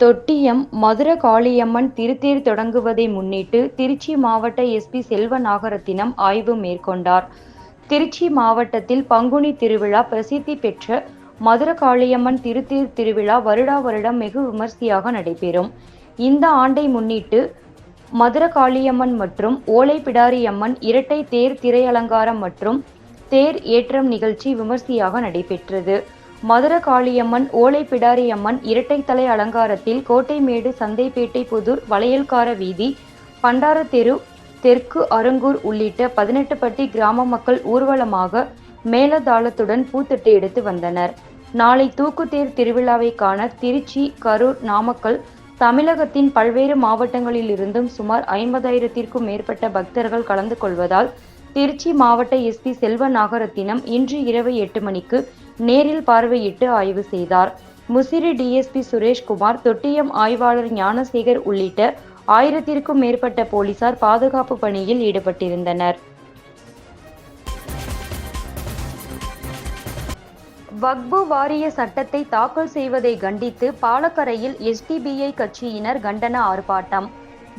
தொட்டியம் மதுர காளியம்மன் திருத்தேர் தொடங்குவதை முன்னிட்டு திருச்சி மாவட்ட எஸ்பி செல்வ நாகரத்தினம் ஆய்வு மேற்கொண்டார். திருச்சி மாவட்டத்தில் பங்குனி திருவிழா பிரசித்தி பெற்ற மதுர காளியம்மன் திருத்தேர் திருவிழா வருடா வருடம் வெகு விமர்சையாக நடைபெறும். இந்த ஆண்டை முன்னிட்டு மதுர காளியம்மன் மற்றும் ஓலைப்பிடாரியம்மன் இரட்டை தேர் திரையலங்காரம் மற்றும் தேர் ஏற்றம் நிகழ்ச்சி விமர்சையாக நடைபெற்றது. மதுர காளியம்மன் ஓலை ஓலைப்பிடாரியம்மன் இரட்டைத்தலை அலங்காரத்தில் கோட்டைமேடு சந்தைப்பேட்டை புதூர் வளையல்கார வீதி பண்டாரத்தெரு தெற்கு அருங்கூர் உள்ளிட்ட பதினெட்டு பட்டி கிராம மக்கள் ஊர்வலமாக மேலதாளத்துடன் பூத்தட்டு எடுத்து வந்தனர். நாளை தூக்குத்தேர் திருவிழாவை காண திருச்சி கரூர் நாமக்கல் தமிழகத்தின் பல்வேறு மாவட்டங்களிலிருந்தும் சுமார் ஐம்பதாயிரத்திற்கும் மேற்பட்ட பக்தர்கள் கலந்து கொள்வதால் திருச்சி மாவட்ட எஸ்பி செல்வநாகரத்தினம் இன்று இரவு எட்டு மணிக்கு நேரில் பார்வையிட்டு ஆய்வு செய்தார். முசிறி டிஎஸ்பி சுரேஷ்குமார் தொட்டியம் ஆய்வாளர் ஞானசேகர் உள்ளிட்ட ஆயிரத்திற்கும் மேற்பட்ட போலீசார் பாதுகாப்பு பணியில் ஈடுபட்டிருந்தனர். வக்பு வாரிய சட்டத்தை தாக்கல் செய்வதை கண்டித்து பாலக்கரையில் எஸ்.டி.பி.ஐ கட்சியினர் கண்டன ஆர்ப்பாட்டம்.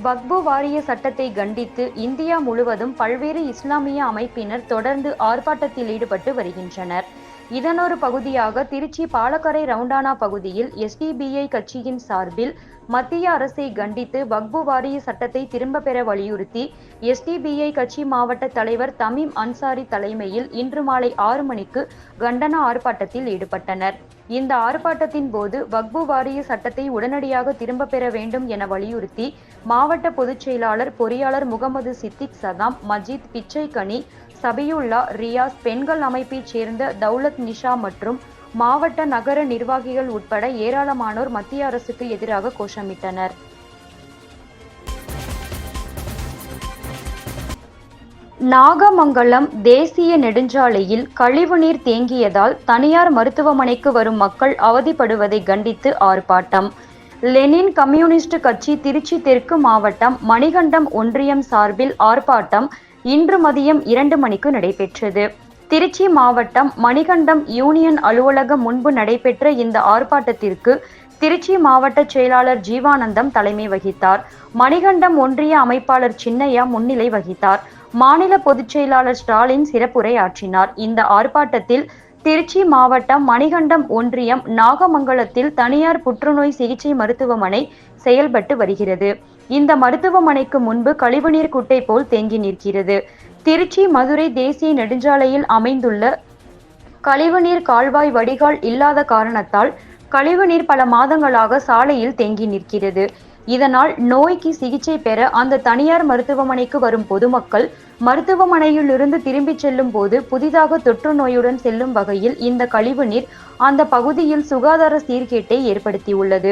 வக்பு வாரிய சட்டத்தை கண்டித்து இந்தியா முழுவதும் பல்வேறு இஸ்லாமிய அமைப்பினர் தொடர்ந்து ஆர்ப்பாட்டத்தில் ஈடுபட்டு வருகின்றனர். இதனொரு பகுதியாக திருச்சி பாலக்கரை ரவுண்டானா பகுதியில் எஸ்.டி.பி.ஐ கட்சியின் சார்பில் மத்திய அரசை கண்டித்து வக்பு வாரிய சட்டத்தை திரும்ப பெற வலியுறுத்தி எஸ்.டி.பி.ஐ கட்சி மாவட்ட தலைவர் தமீம் அன்சாரி தலைமையில் இன்று மாலை ஆறு மணிக்கு கண்டன ஆர்ப்பாட்டத்தில் ஈடுபட்டனர். இந்த ஆர்ப்பாட்டத்தின் போது வக்பு வாரிய சட்டத்தை உடனடியாக திரும்ப பெற வேண்டும் என வலியுறுத்தி மாவட்ட பொதுச்செயலாளர் பொறியாளர் முகமது சித்திக் சதாம் மஜீத் பிச்சைக்கனி சபியுல்லா ரியாஸ் பெண்கள் அமைப்பைச் சேர்ந்த தௌலத் நிஷா மற்றும் மாவட்ட நகர நிர்வாகிகள் உட்பட ஏராளமானோர் மத்திய அரசுக்கு எதிராக கோஷமிட்டனர். நாகமங்கலம் தேசிய நெடுஞ்சாலையில் கழிவுநீர் தேங்கியதால் தனியார் மருத்துவமனைக்கு வரும் மக்கள் அவதிப்படுவதை கண்டித்து ஆர்ப்பாட்டம். லெனின் கம்யூனிஸ்ட் கட்சி திருச்சி தெற்கு மாவட்டம் மணிகண்டம் ஒன்றியம் சார்பில் ஆர்ப்பாட்டம் இன்று மதியம் இரண்டு மணிக்கு நடைபெற்றது. திருச்சி மாவட்டம் மணிகண்டம் யூனியன் அலுவலகம் முன்பு நடைபெற்ற இந்த ஆர்ப்பாட்டத்திற்கு திருச்சி மாவட்ட செயலாளர் ஜீவானந்தம் தலைமை வகித்தார். மணிகண்டம் ஒன்றிய அமைப்பாளர் சின்னையா முன்னிலை வகித்தார். மாநில பொதுச்செயலாளர் ஸ்டாலின் சிறப்புரை ஆற்றினார் இந்த ஆர்ப்பாட்டத்தில் திருச்சி மாவட்டம் மணிகண்டம் ஒன்றியம் நாகமங்கலத்தில் தனியார் புற்றுநோய் சிகிச்சை மருத்துவமனை செயல்பட்டு வருகிறது. இந்த மருத்துவமனைக்கு முன்பு கழிவுநீர் குட்டை போல் தேங்கி நிற்கிறது. திருச்சி மதுரை தேசிய நெடுஞ்சாலையில் அமைந்துள்ள கழிவுநீர் கால்வாய் வடிகால் இல்லாத காரணத்தால் கழிவுநீர் பல மாதங்களாக சாலையில் தேங்கி நிற்கிறது. இதனால் நோய்க்கு சிகிச்சை பெற அந்த தனியார் மருத்துவமனைக்கு வரும் பொதுமக்கள் மருத்துவமனையிலிருந்து திரும்பிச் செல்லும் போது புதிதாக தொற்று நோயுடன் செல்லும் வகையில் இந்த கழிவுநீர் அந்த பகுதியில் சுகாதார சீர்கேட்டை ஏற்படுத்தியுள்ளது.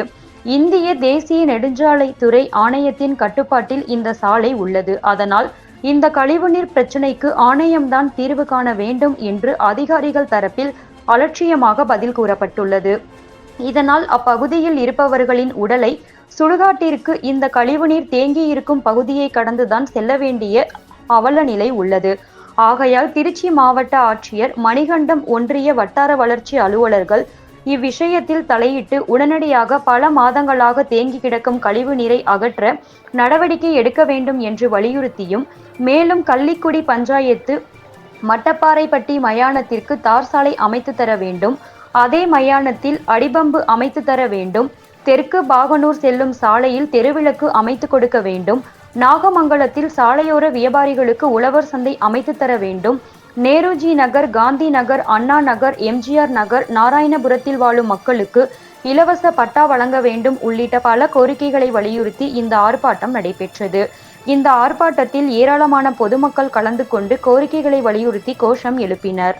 இந்திய தேசிய நெடுஞ்சாலைத்துறை ஆணையத்தின் கட்டுப்பாட்டில் இந்த சாலை உள்ளது. அதனால் இந்த கழிவுநீர் பிரச்சினைக்கு ஆணையம்தான் தீர்வு காண வேண்டும் என்று அதிகாரிகள் தரப்பில் அலட்சியமாக பதில் கூறப்பட்டுள்ளது. இதனால் அப்பகுதியில் இருப்பவர்களின் உடலை சுடுகாட்டிற்கு இந்த கழிவுநீர் தேங்கியிருக்கும் பகுதியை கடந்துதான் செல்ல வேண்டிய அவல நிலை உள்ளது. ஆகையால் திருச்சி மாவட்ட ஆட்சியர் மணிகண்டம் ஒன்றிய வட்டார வளர்ச்சி அலுவலர்கள் இவ்விஷயத்தில் தலையிட்டு உடனடியாக பல மாதங்களாக தேங்கி கிடக்கும் கழிவுநீரை அகற்ற நடவடிக்கை எடுக்க வேண்டும் என்று வலியுறுத்தியும் மேலும் கள்ளிக்குடி பஞ்சாயத்து மட்டப்பாறைப்பட்டி மயானத்திற்கு தார் சாலை அமைத்து தர வேண்டும். அதே மயானத்தில் அடிபம்பு அமைத்து தர வேண்டும். தெற்கு பாகனூர் செல்லும் சாலையில் தெருவிளக்கு அமைத்து கொடுக்க வேண்டும். நாகமங்கலத்தில் சாலையோர வியாபாரிகளுக்கு உழவர் சந்தை அமைத்து தர வேண்டும். நேருஜி நகர் காந்தி நகர் அண்ணா நகர் எம்ஜிஆர் நகர் நாராயணபுரத்தில் வாழும் மக்களுக்கு இலவச பட்டா வழங்க வேண்டும் உள்ளிட்ட பல கோரிக்கைகளை வலியுறுத்தி இந்த ஆர்ப்பாட்டம் நடைபெற்றது. இந்த ஆர்ப்பாட்டத்தில் ஏராளமான பொதுமக்கள் கலந்து கொண்டு கோரிக்கைகளை வலியுறுத்தி கோஷம் எழுப்பினர்.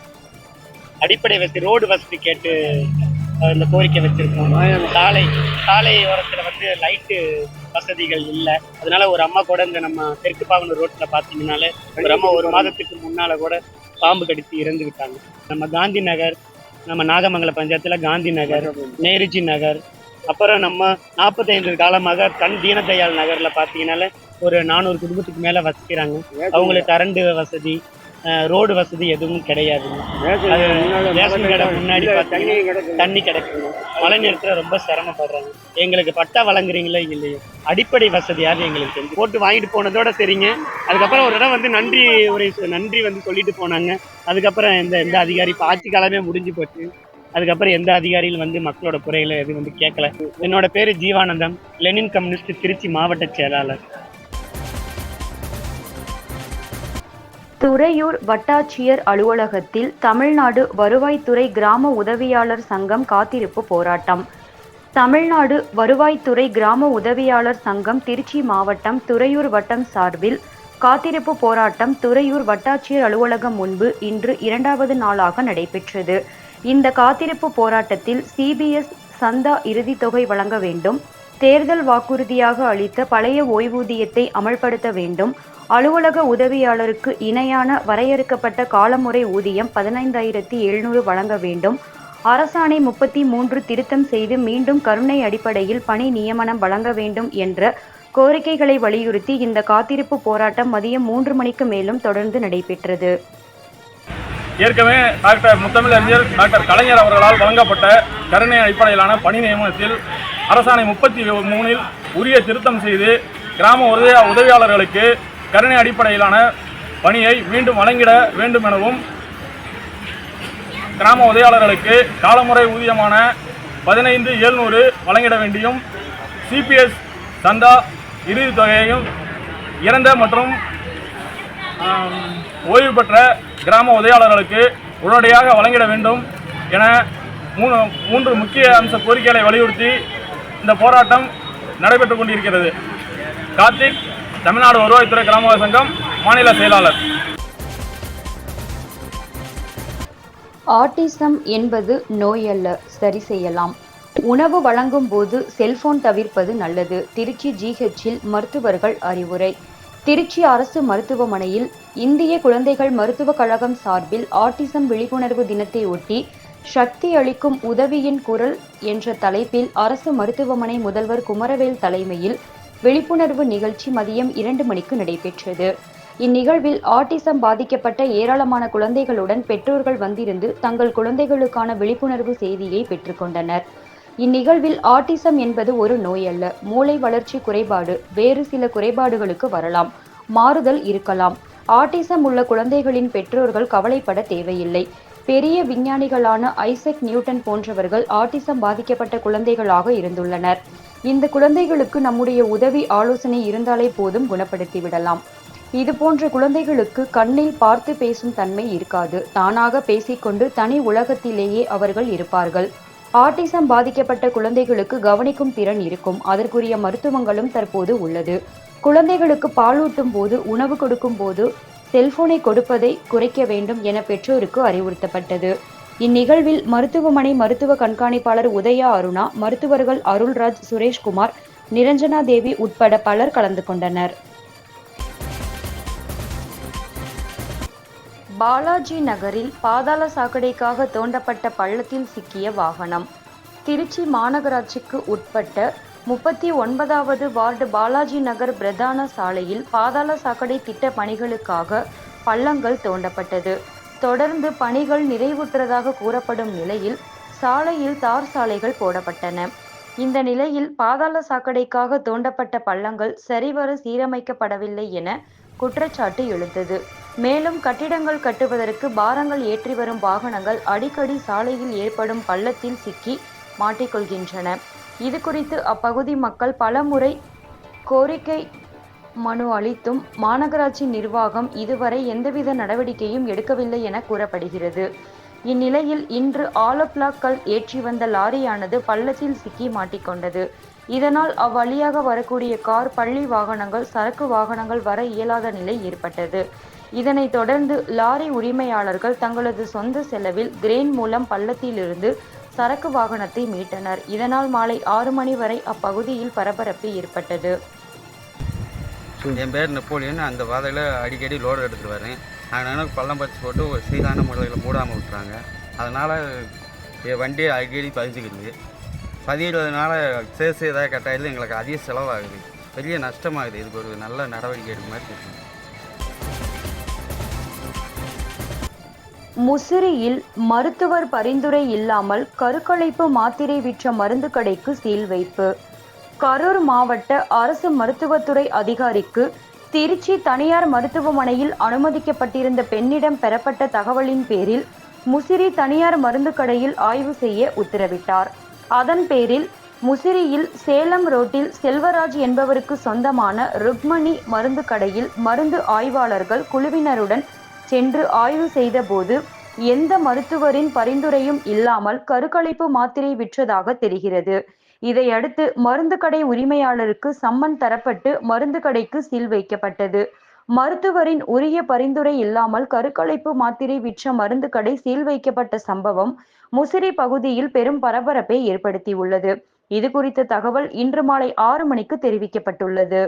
அடிப்படை வசதி ரோடு வசதி கேட்டு இந்த கோரிக்கை வச்சிருக்கோம். சாலை சாலை ஓரத்தில் வந்து லைட்டு வசதிகள் இல்லை. அதனால ஒரு அம்மா கூட இந்த நம்ம தெற்கு பாகனூர் ரோட்டில் பார்த்தீங்கன்னாலே ஒரு அம்மா ஒரு மாதத்துக்கு முன்னால் கூட பாம்பு கடித்து இறந்து விட்டாங்க. நம்ம காந்தி நகர் நம்ம நாகமங்கல பஞ்சாயத்தில் காந்தி நகர் நேருஜி நகர் அப்புறம் நம்ம நாற்பத்தைந்து காலமாக கண் தீனதயாள் நகரில் பார்த்தீங்கனால ஒரு நானூறு குடும்பத்துக்கு மேலே வசிக்கிறாங்க. அவங்களுக்கு கரண்டு வசதி ரோடு வசதி எதுவும் கிடையாதுங்க ரேஷன் கடை முன்னாடி பார்த்தீங்கன்னா தண்ணி கிடக்குங்க மழை நேரத்தில் ரொம்ப சிரமப்படுறாங்க. எங்களுக்கு பட்டா வழங்குறீங்களோ இல்லையோ அடிப்படை வசதியாவது எங்களுக்கு செஞ்சு போட்டு வாங்கிட்டு போனதோட சரிங்க. அதுக்கப்புறம் ஒரு இடம் வந்து நன்றி ஒரு நன்றி வந்து சொல்லிட்டு போனாங்க. அதுக்கப்புறம் எந்த எந்த அதிகாரி இப்போ ஆட்சி காலமே முடிஞ்சு போச்சு. அதுக்கப்புறம் எந்த அதிகாரிகள் வந்து மக்களோட குறைகளை எதுவும் வந்து கேட்கல என்னோட பேர் ஜீவானந்தம். லெனின் கம்யூனிஸ்ட் திருச்சி மாவட்ட செயலாளர். துறையூர் வட்டாட்சியர் அலுவலகத்தில் தமிழ்நாடு வருவாய்த்துறை கிராம உதவியாளர் சங்கம் காத்திருப்பு போராட்டம். தமிழ்நாடு வருவாய்த்துறை கிராம உதவியாளர் சங்கம் திருச்சி மாவட்டம் துறையூர் வட்டம் சார்பில் காத்திருப்பு போராட்டம் துறையூர் வட்டாட்சியர் அலுவலகம் முன்பு இன்று இரண்டாவது நாளாக நடைபெற்றது. இந்த காத்திருப்பு போராட்டத்தில் சிபிஎஸ் சந்தா இறுதித் தொகை வழங்க வேண்டும். தேர்தல் வாக்குறுதியாக அளித்த பழைய ஓய்வூதியத்தை அமல்படுத்த வேண்டும். அலுவலக உதவியாளருக்கு இணையான வரையறுக்கப்பட்ட காலமுறை ஊதியம் பதினைந்தாயிரத்தி எழுநூறு வழங்க வேண்டும். அரசாணை முப்பத்தி மூன்று திருத்தம் செய்து மீண்டும் கருணை அடிப்படையில் பணி நியமனம் வழங்க வேண்டும் என்ற கோரிக்கைகளை வலியுறுத்தி இந்த காத்திருப்பு போராட்டம் மதியம் மூன்று மணிக்கு மேலும் தொடர்ந்து நடைபெற்றது. ஏற்கனவே டாக்டர் முத்தமிழறிஞர் டாக்டர் கலைஞர் அவர்களால் வழங்கப்பட்ட கருணை அடிப்படையிலான பணி நியமனத்தில் அரசாணை முப்பத்தி மூணில் உரிய திருத்தம் செய்து கிராம உதவி உதவியாளர்களுக்கு கருணை அடிப்படையிலான பணியை மீண்டும் வழங்கிட வேண்டும் எனவும் கிராம உதவியாளர்களுக்கு காலமுறை ஊதியமான பதினைந்து எழுநூறு வழங்கிட வேண்டியும் சிபிஎஸ் சந்தா இறுதித் தொகையையும் இறந்த மற்றும் ஓய்வு பெற்ற கிராம உதவியாளர்களுக்கு உடனடியாக வழங்கிட வேண்டும் என மூணு மூன்று முக்கிய அம்ச கோரிக்கைகளை வலியுறுத்தி இந்த போராட்டம் நடைபெற்றுக் கொண்டிருக்கிறது. கார்த்திக் தமிழ்நாடு வருவாய்த்துறை கிராம சங்கம் மாநில செயலாளர். ஆட்டிசம் என்பது நோயல்ல சரி செய்யலாம். உணவு வழங்கும் போது செல்போன் தவிர்ப்பது நல்லது. திருச்சி ஜிஹெச்சில் மருத்துவர்கள் அறிவுரை. திருச்சி அரசு மருத்துவமனையில் இந்திய குழந்தைகள் மருத்துவக் கழகம் சார்பில் ஆட்டிசம் விழிப்புணர்வு தினத்தை ஒட்டி சக்தி அளிக்கும் உதவியின் குரல் என்ற தலைப்பில் அரசு மருத்துவமனை முதல்வர் குமரவேல் தலைமையில் விழிப்புணர்வு நிகழ்ச்சி மதியம் இரண்டு மணிக்கு நடைபெற்றது. இந்நிகழ்வில் ஆட்டிசம் பாதிக்கப்பட்ட ஏராளமான குழந்தைகளுடன் பெற்றோர்கள் வந்திருந்து தங்கள் குழந்தைகளுக்கான விழிப்புணர்வு செய்தியை பெற்றுக்கொண்டனர் இந்நிகழ்வில் ஆட்டிசம் என்பது ஒரு நோய் அல்ல மூளை வளர்ச்சி குறைபாடு வேறு சில குறைபாடுகளுக்கு வரலாம். மாறுதல் இருக்கலாம். ஆட்டிசம் உள்ள குழந்தைகளின் பெற்றோர்கள் கவலைப்பட தேவையில்லை. பெரிய விஞ்ஞானிகளான ஐசக் நியூட்டன் போன்றவர்கள் ஆட்டிசம் பாதிக்கப்பட்ட குழந்தைகளாக இருந்துள்ளனர். இந்த குழந்தைகளுக்கு நம்முடைய உதவி ஆலோசனை இருந்தாலே போதும் குணப்படுத்தி விடலாம். இது போன்ற குழந்தைகளுக்கு கண்ணில் பார்த்து பேசும் தன்மை இருக்காது. தானாக பேசிக்கொண்டு தனி உலகத்திலேயே அவர்கள் இருப்பார்கள். ஆட்டிசம் பாதிக்கப்பட்ட குழந்தைகளுக்கு கவனிக்கும் திறன் இருக்கும். அதற்குரிய மருத்துவங்களும் தற்போது உள்ளது. குழந்தைகளுக்கு பாலூட்டும் போது உணவு கொடுக்கும் போது செல்போனை கொடுப்பதை குறைக்க வேண்டும் என பெற்றோருக்கு அறிவுறுத்தப்பட்டது. இந்நிகழ்வில் மருத்துவமனை மருத்துவ கண்காணிப்பாளர் உதயா அருணா மருத்துவர்கள் அருள்ராஜ் சுரேஷ்குமார் நிரஞ்சனா தேவி உட்பட பலர் கலந்து கொண்டனர். பாலாஜி நகரில் பாதாள சாக்கடைக்காக தோண்டப்பட்ட பள்ளத்தில் சிக்கிய வாகனம். திருச்சி மாநகராட்சிக்கு உட்பட்ட முப்பத்தி ஒன்பதாவது வார்டு பாலாஜி நகர் பிரதான சாலையில் பாதாள சாக்கடை திட்ட பணிகளுக்காக பள்ளங்கள் தோண்டப்பட்டது. தொடர்ந்து பணிகள் நிறைவுற்றதாக கூறப்படும் நிலையில் சாலையில் தார் சாலைகள் போடப்பட்டன. இந்த நிலையில் பாதாள சாக்கடைக்காக தோண்டப்பட்ட பள்ளங்கள் சரிவர சீரமைக்கப்படவில்லை என குற்றச்சாட்டு எழுந்தது. மேலும் கட்டிடங்கள் கட்டுவதற்கு பாரங்கள் ஏற்றி வரும் வாகனங்கள் அடிக்கடி சாலையில் ஏற்படும் பள்ளத்தில் சிக்கி மாட்டிக்கொள்கின்றன. இது குறித்து அப்பகுதி மக்கள் பலமுறை கோரிக்கை மனு அளித்தும் மாநகராட்சி நிர்வாகம் இதுவரை எந்தவித நடவடிக்கையும் எடுக்கவில்லை என கூறப்படுகிறது. இந்நிலையில் இன்று ஆலோப்ளாக்கள் ஏற்றி வந்த லாரியானது பள்ளத்தில் சிக்கி மாட்டிக்கொண்டது. இதனால் அவ்வழியாக வரக்கூடிய கார் பள்ளி வாகனங்கள் சரக்கு வாகனங்கள் வர இயலாத நிலை ஏற்பட்டது. இதனைத் தொடர்ந்து லாரி உரிமையாளர்கள் தங்களது சொந்த செலவில் கிரேன் மூலம் பள்ளத்திலிருந்து சரக்கு வாகனத்தை மீட்டனர். இதனால் மாலை ஆறு மணி வரை அப்பகுதியில் பரபரப்பு ஏற்பட்டது. என் பேர் நெப்போலியன். அந்த பாதையில் அடிக்கடி லோடு எடுத்துகிட்டு வரேன். அதனால பள்ளம் பறிச்சு போட்டு ஒரு சீரான முறையில் மூடாமல் விட்டுறாங்க. அதனால் என் வண்டி அடிக்கடி பதிஞ்சுக்கிது பதிகிறதுனால சேஸ் ஏதாவது கட்டாயிருந்து எங்களுக்கு அதிக செலவாகுது. பெரிய நஷ்டமாகுது. இதுக்கு ஒரு நல்ல நடவடிக்கை எடுக்க மாதிரி இருக்கு முசிறியில் மருத்துவர் பரிந்துரை இல்லாமல் கருக்கலைப்பு மாத்திரை விற்ற மருந்து கடைக்கு சீல் வைப்பு. கரூர் மாவட்ட அரசு மருத்துவத்துறை அதிகாரிக்கு திருச்சி தனியார் மருத்துவமனையில் அனுமதிக்கப்பட்டிருந்த பெண்ணிடம் பெறப்பட்ட தகவலின் பேரில் முசிறி தனியார் மருந்து கடையில் ஆய்வு செய்ய உத்தரவிட்டார். அதன் பேரில் முசிறியில் சேலம் ரோட்டில் செல்வராஜ் என்பவருக்கு சொந்தமான ருக்மணி மருந்து கடையில் மருந்து ஆய்வாளர்கள் குழுவினருடன் சென்று ஆய்வு செய்தபோது எந்த மருத்துவரின் பரிந்துரையும் இல்லாமல் கருக்கலைப்பு மாத்திரை விற்றதாக தெரிகிறது. இதையடுத்து மருந்து கடை உரிமையாளருக்கு சம்மன் தரப்பட்டு மருந்து கடைக்கு சீல் வைக்கப்பட்டது. மருத்துவரின் உரிய பரிந்துரை இல்லாமல் கருக்கலைப்பு மாத்திரை விற்ற மருந்து கடை சீல் வைக்கப்பட்ட சம்பவம் முசிறி பகுதியில் பெரும் பரபரப்பை ஏற்படுத்தியுள்ளது. இது குறித்த தகவல் இன்று மாலை ஆறு மணிக்கு தெரிவிக்கப்பட்டுள்ளது.